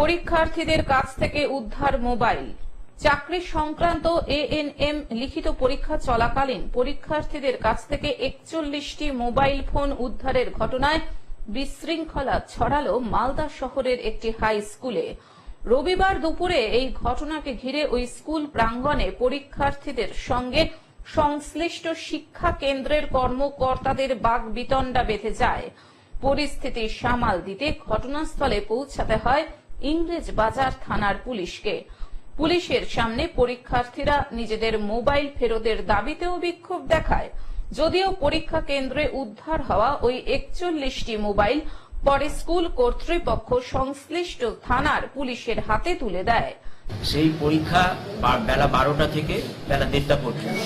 পরীক্ষার্থীদের কাছ থেকে উদ্ধার মোবাইল। চাকরি সংক্রান্ত এএনএম লিখিত পরীক্ষা চলাকালীন পরীক্ষার্থীদের কাছ থেকে একচল্লিশটি মোবাইল ফোন উদ্ধারের ঘটনায় বিশৃঙ্খলা ছড়ালো মালদা শহরের একটি হাই স্কুলে। রবিবার দুপুরে এই ঘটনাকে ঘিরে ওই স্কুল প্রাঙ্গণে পরীক্ষার্থীদের সঙ্গে সংশ্লিষ্ট শিক্ষা কেন্দ্রের কর্মকর্তাদের বাগ বিতণ্ডা বেঁধে যায়। পরিস্থিতি সামাল দিতে ঘটনাস্থলে পৌঁছাতে হয় ইংরেজ বাজার থানার পুলিশকে। পুলিশের সামনে পরীক্ষার্থীরা নিজেদের মোবাইল ফেরতের দাবিতেও বিক্ষোভ দেখায়। যদিও পরীক্ষা কেন্দ্রে উদ্ধার হওয়া ওই একচল্লিশটি মোবাইল পরে স্কুল কর্তৃপক্ষ সংশ্লিষ্ট থানার পুলিশের হাতে তুলে দেয়। সেই পরীক্ষা বেলা বারোটা থেকে বেলা দেড়টা পর্যন্ত।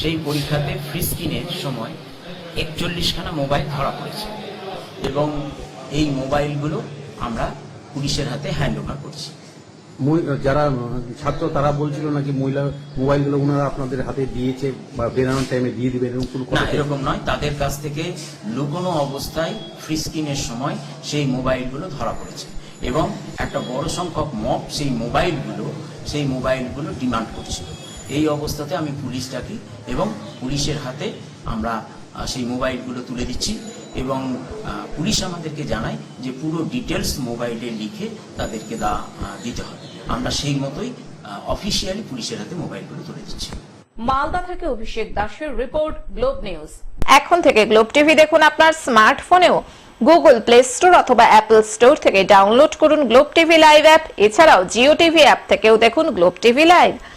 সেই পরীক্ষাতে ফ্রি স্ক্রিনের সময় একচল্লিশখানা মোবাইল ধরা পড়েছে। এবং এই মোবাইলগুলো আমরা পুলিশের হাতে হ্যান্ড ওভার করছি যারা ছাত্র তারা বলছিল নাকি মহিলা মোবাইলগুলো ওনারা আপনাদের হাতে দিয়েছে বা বেরানোর টাইমে দিয়ে দিবেন এরকম কোনো না এরকম নয়। তাদের কাছ থেকে লুকোনো অবস্থায় ফ্রি স্ক্রিনের সময় সেই মোবাইলগুলো ধরা পড়েছে এবং একটা বড় সংখ্যক মব সেই মোবাইলগুলো সেই মোবাইলগুলো ডিমান্ড করছিল। এই অবস্থাতে আমি পুলিশ ডাকি এবং পুলিশের হাতে আমরা সেই মোবাইলগুলো তুলে দিচ্ছি এবং পুলিশ আমাদেরকে জানায় যে পুরো ডিটেলস মোবাইলে লিখে তাদেরকে দা দিতে হবে। আমরা সেই মতোই অফিসিয়ালি পুলিশের হাতে মোবাইলগুলো তুলে দিচ্ছি। মালদা থেকে অভিষেক দাসের রিপোর্ট গ্লোব নিউজ। এখন থেকে গ্লোব টিভি দেখুন আপনার স্মার্টফোনেও। গুগল প্লে স্টোর অথবা অ্যাপল স্টোর থেকে ডাউনলোড করুন গ্লোব টিভি লাইভ অ্যাপ। এছাড়াও জিও টিভি অ্যাপ থেকেও দেখুন গ্লোব টিভি লাইভ।